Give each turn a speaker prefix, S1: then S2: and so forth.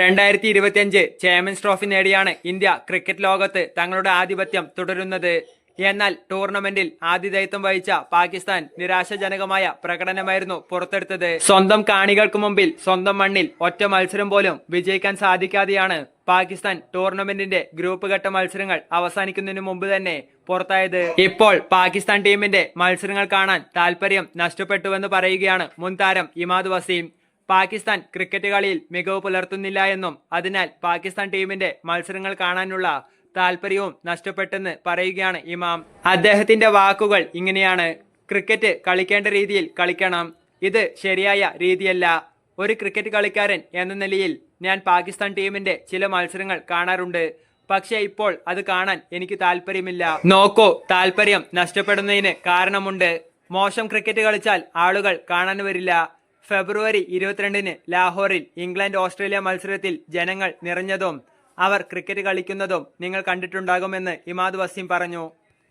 S1: രണ്ടായിരത്തി ഇരുപത്തിയഞ്ച് champions trophy നേടിയാണ് ഇന്ത്യ ക്രിക്കറ്റ് ലോകത്ത് തങ്ങളുടെ ആധിപത്യം തുടരുന്നത്. എന്നാൽ ടൂർണമെന്റിൽ ആതിഥേയത്വം വഹിച്ച പാകിസ്ഥാൻ നിരാശാജനകമായ പ്രകടനമായിരുന്നു പുറത്തെടുത്തത്. സ്വന്തം കാണികൾക്ക് മുമ്പിൽ സ്വന്തം മണ്ണിൽ ഒറ്റ മത്സരം പോലും വിജയിക്കാൻ സാധിക്കാതെയാണ് പാകിസ്ഥാൻ ടൂർണമെന്റിന്റെ ഗ്രൂപ്പ് ഘട്ട മത്സരങ്ങൾ അവസാനിക്കുന്നതിന് മുമ്പ് തന്നെ പുറത്തായത്. ഇപ്പോൾ പാകിസ്ഥാൻ ടീമിന്റെ മത്സരങ്ങൾ കാണാൻ താല്പര്യം നഷ്ടപ്പെട്ടുവെന്ന് പറയുകയാണ് മുൻ താരം ഇമാദ് വസീം. പാകിസ്ഥാൻ ക്രിക്കറ്റ് കളിയിൽ മികവ് പുലർത്തുന്നില്ല എന്നും അതിനാൽ പാകിസ്ഥാൻ ടീമിന്റെ മത്സരങ്ങൾ കാണാനുള്ള താല്പര്യവും നഷ്ടപ്പെട്ടെന്ന് പറയുകയാണ് ഇമാം. അദ്ദേഹത്തിന്റെ വാക്കുകൾ ഇങ്ങനെയാണ്. ക്രിക്കറ്റ് കളിക്കേണ്ട രീതിയിൽ കളിക്കണം. ഇത് ശരിയായ രീതിയല്ല. ഒരു ക്രിക്കറ്റ് കളിക്കാരൻ എന്ന നിലയിൽ ഞാൻ പാകിസ്ഥാൻ ടീമിന്റെ ചില മത്സരങ്ങൾ കാണാറുണ്ട്. പക്ഷേ ഇപ്പോൾ അത് കാണാൻ എനിക്ക് താല്പര്യമില്ല നോക്കോ താല്പര്യം നഷ്ടപ്പെടുന്നതിന് കാരണമുണ്ട്. മോശം ക്രിക്കറ്റ് കളിച്ചാൽ ആളുകൾ കാണാൻ വരില്ല. ഫെബ്രുവരി ഇരുപത്തിരണ്ടിന് ലാഹോറിൽ ഇംഗ്ലണ്ട് ഓസ്ട്രേലിയ മത്സരത്തിൽ ജനങ്ങൾ നിറഞ്ഞതും അവർ ക്രിക്കറ്റ് കളിക്കുന്നതും നിങ്ങൾ കണ്ടിട്ടുണ്ടാകുമെന്ന് ഇമാദ് വസീം പറഞ്ഞു.